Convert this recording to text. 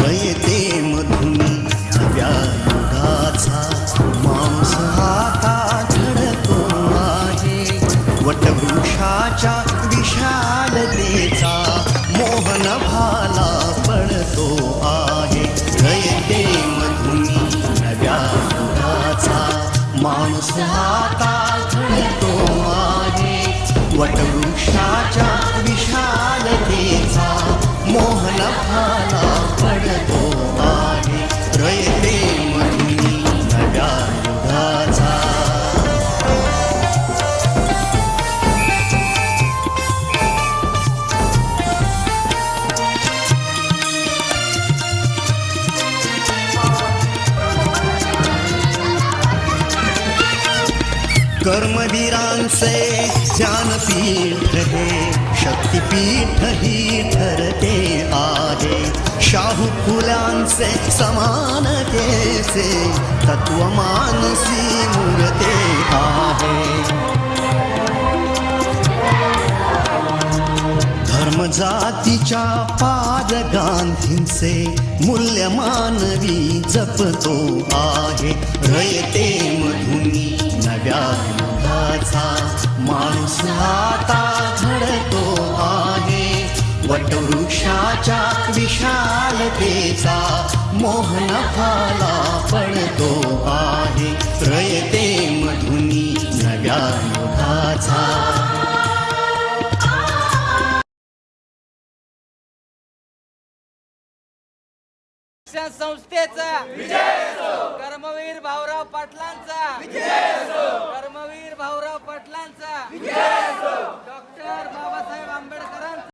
रयते मधुनी नव्या वटवृक्षाच्या विशालतेचा मोहन भाला पडतो आहे. रयते मधुनी नव्या युगाचा माणूस आता घडतो आहे. वटवृक्षाच्या कर्मवीरांचे ज्ञानपीठ हे शक्तीपीठ ही ठरते आहे शाहू फुलांचे समानतेचे तत्वमानसी जातीच्या पाद गांधींचे मूल्य मानवी जपतो आहे. रयते मधुनी नव्या युगाचा माणूस आता घडतो आहे. वटवृक्षाच्या विशालतेचा मोहन फाला पडतो आहे. रयते मधुनी नव्या युगाचा शिक्षण संस्थेचा कर्मवीर भाऊराव पाटलांचा. कर्मवीर भाऊराव पाटलांचा. डॉक्टर बाबा